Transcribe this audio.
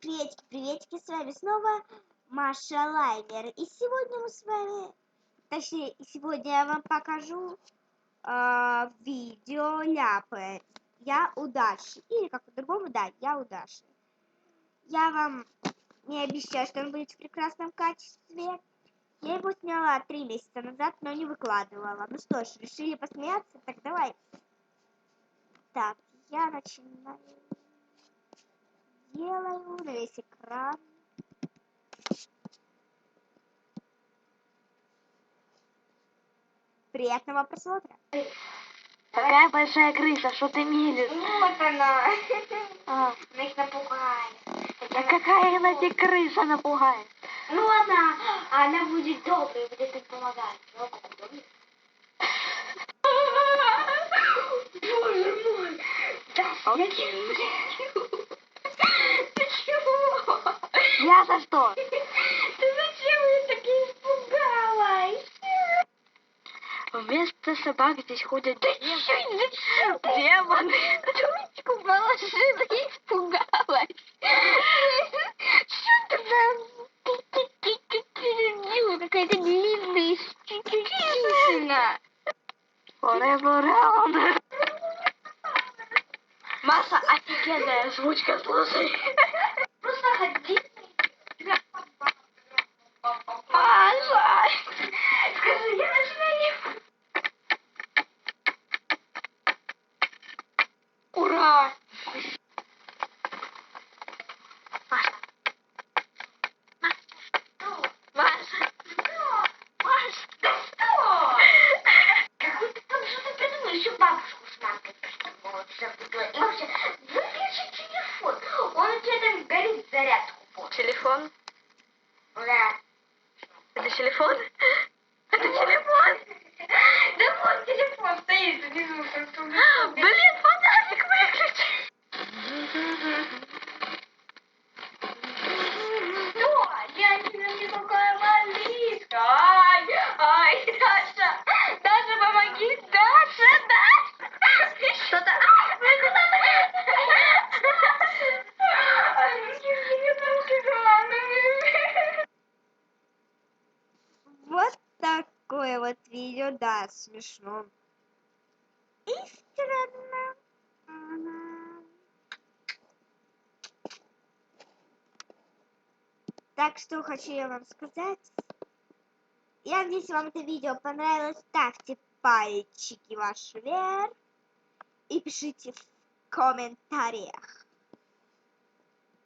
Приветики, приветики, с вами снова Маша Лайнер. И сегодня мы с вами, точнее, сегодня я вам покажу э, видео ляпы. Я у. Или как по-другому, да, я у. Я вам не обещаю, что он будет в прекрасном качестве. Я его сняла три месяца назад, но не выкладывала. Ну что ж, решили посмеяться? Так давай. Так, я начинаю делаю на весь экран. Приятного просмотра. Какая большая крыса, что ты мелешь? Вот она. А, Она их напугает. а какая она тебе крыса напугает? Ну она, она будет доброй, будет им помогать. Ну, удобно. Боже мой. Да, Окей. Ты чего? Я за что? Ты зачем ее так испугалась? Вместо собак здесь ходят Да демоны. зачем? Демоны. Ручку положила и испугалась. Что ты там? Какая-то длинная щетина. Forever round. Маша, офигенная озвучка, слушай. Ура! Маша. Маша. Маш, да что? Какой ты там что-то придумал? Еще бабушку с придумала. всё придумала. И вообще, выключи телефон. Он у тебя там горит зарядку. вот. Телефон? Да. Это телефон? Ай, Даша. Даша, помоги. Даша, Даша. Что-то... Вы куда Вот такое вот видео, да, смешно. И странно. Так что хочу я вам сказать. Я надеюсь, вам это видео понравилось. Ставьте пальчики ваши вверх и пишите в комментариях.